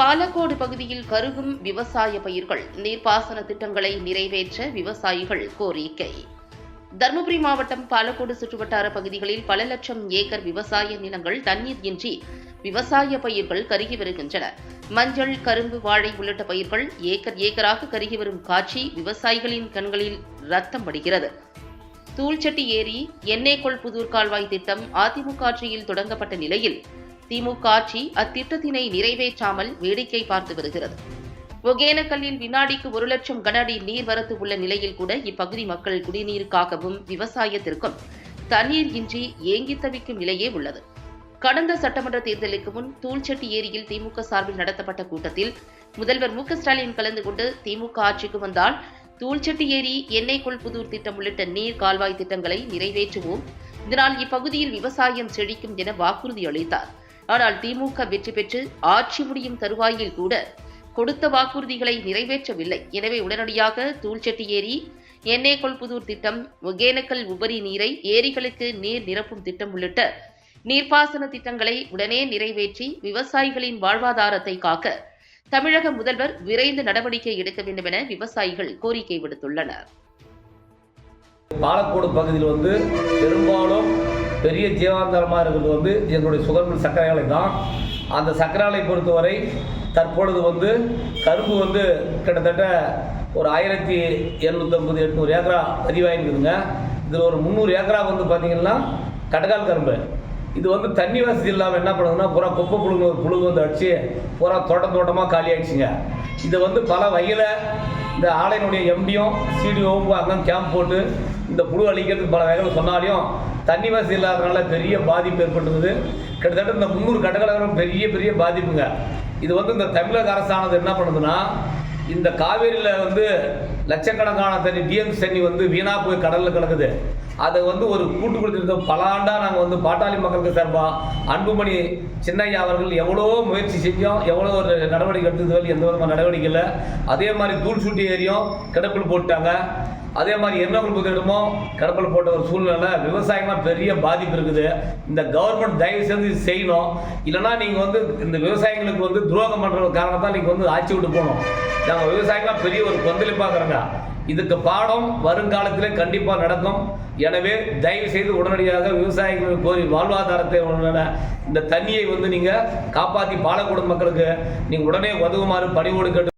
பாலக்கோடு பகுதியில் கருகும் விவசாய பயிர்கள் நீர்ப்பாசன திட்டங்களை நிறைவேற்ற விவசாயிகள் கோரிக்கை. தருமபுரி மாவட்டம் பாலக்கோடு சுற்றுவட்டார பகுதிகளில் பல லட்சம் ஏக்கர் விவசாய நிலங்கள் தண்ணீர் இன்றி விவசாய பயிர்கள் கருகி வருகின்றன. மஞ்சள் கரும்பு வாழை உள்ளிட்ட பயிர்கள் ஏக்கர் ஏக்கராக கருகி வரும் காட்சி விவசாயிகளின் கண்களில் ரத்தம் படுகிறது தூள்சட்டி ஏரி எண்ணெய்கொள் புதூர் கால்வாய் திட்டம் அதிமுக ஆட்சியில் தொடங்கப்பட்ட நிலையில் திமுக ஆட்சி அத்திட்டத்தினை நிறைவேற்றாமல் வேடிக்கை பார்த்து வருகிறது. ஒகேனக்கல்லில் வினாடிக்கு ஒரு லட்சம் கன அடி நீர்வரத்து உள்ள நிலையில் கூட இப்பகுதி மக்கள் குடிநீருக்காகவும் விவசாயத்திற்கும் தண்ணீர் இன்றி ஏங்கி தவிக்கும் நிலையே உள்ளது. கடந்த சட்டமன்ற தேர்தலுக்கு முன் தூள்செட்டி ஏரியில் திமுக சார்பில் நடத்தப்பட்ட கூட்டத்தில் முதல்வர் மு ஸ்டாலின் கலந்து கொண்டு திமுக ஆட்சிக்கு வந்தால் தூள்செட்டி ஏரி எண்ணெய் கொள்புதூர் திட்டம் உள்ளிட்ட நீர் கால்வாய் திட்டங்களை நிறைவேற்றுவோம். இதனால் இப்பகுதியில் விவசாயம் செழிக்கும் என வாக்குறுதி அளித்தார். ஆனால் திமுக வெற்றி பெற்று ஆட்சி முடியும் தருவாயில் கூட கொடுத்த வாக்குறுதிகளை நிறைவேற்றவில்லை. எனவே உடனடியாக தூள்செட்டி ஏரி எண்ணெய் கொள்புதூர் திட்டம் ஒகேனக்கல் உபரி நீரை ஏரிகளுக்கு நீர் நிரப்பும் திட்டம் உள்ளிட்ட நீர்ப்பாசன திட்டங்களை உடனே நிறைவேற்றி விவசாயிகளின் வாழ்வாதாரத்தை காக்க தமிழக முதல்வர் விரைந்து நடவடிக்கை எடுக்க வேண்டும் என விவசாயிகள் கோரிக்கை விடுத்துள்ளனர். பாலக்கோடு பகுதியில் வந்து பெரும்பாலும் பெரிய ஜீவாந்தரமாக இருக்கிறது வந்து எங்களுடைய சுகர்மில் சர்க்கரை ஆலை தான். அந்த சர்க்கரை ஆலை பொறுத்தவரை தற்பொழுது வந்து கரும்பு வந்து கிட்டத்தட்ட ஒரு ஆயிரத்தி எழுநூற்றம்பது எட்நூறு ஏக்கரா பதிவாயிருக்குதுங்க. இதில் ஒரு முந்நூறு ஏக்கரா வந்து பார்த்தீங்கன்னா கடகால் கரும்பு. இது வந்து தண்ணி வசதி இல்லாமல் என்ன பண்ணுதுன்னா பூரா குப்பை புழுங்க புழுகு வந்து அடிச்சு பூரா தோட்டம் தோட்டமாக காலி ஆயிடுச்சுங்க. இதை வந்து பல வகையில் இந்த ஆலையினுடைய எம்டியும் சிடிஓவும் அங்கே கேம்ப் போட்டு இந்த புழு அழிக்கிறதுக்கு பல வகைகள் சொன்னாலையும் தண்ணி வசதி இல்லாதனால பெரிய பாதிப்பு ஏற்பட்டுருக்குது கிட்டத்தட்ட இந்த முந்நூறு கட்டக்கலகம் பெரிய பெரிய பாதிப்புங்க. இது வந்து இந்த தமிழக அரசானது என்ன பண்ணுதுன்னா இந்த காவேரியில் வந்து லட்சக்கணக்கான தண்ணி டிஎம்சி தண்ணி வந்து வீணா போய் கடலில் கிடக்குது. அதை வந்து ஒரு கூட்டு கொடுத்துருந்தோம் பல ஆண்டாக நாங்கள் வந்து பாட்டாளி மக்களுக்கு சார்பாக அன்புமணி சின்னையா அவர்கள் எவ்வளோ முயற்சி செஞ்சோம். எவ்வளோ ஒரு நடவடிக்கை எடுத்தது எந்த விதமான நடவடிக்கை இல்லை. அதே மாதிரி தூள் சுட்டி ஏரியும் கிடப்பில் போட்டாங்க. அதே மாதிரி என்ன இடமோ கடப்பில் போட்ட ஒரு சூழ்நிலை விவசாயம்லாம் பெரிய பாதிப்பு இருக்குது. இந்த கவர்மெண்ட் தயவு செஞ்சு செய்யணும். இல்லைன்னா நீங்கள் வந்து இந்த விவசாயிகளுக்கு வந்து துரோகம் பண்ணுற காரணத்தான் நீங்கள் வந்து ஆட்சி விட்டு போகணும். நாங்கள் விவசாயம்லாம் பெரிய ஒரு கொந்தளிப்பாக்குறோங்க. இதுக்கு பாடம் வருங்காலத்தில் கண்டிப்பாக நடக்கும். எனவே தயவு செய்து உடனடியாக விவசாயிகள் கோரி வாழ்வாதாரத்தை உடனே இந்த தண்ணியை வந்து நீங்கள் காப்பாற்றி பாலக்கோடு மக்களுக்கு நீங்கள் உடனே உதவுமாறு பணிவோடு கேட்டு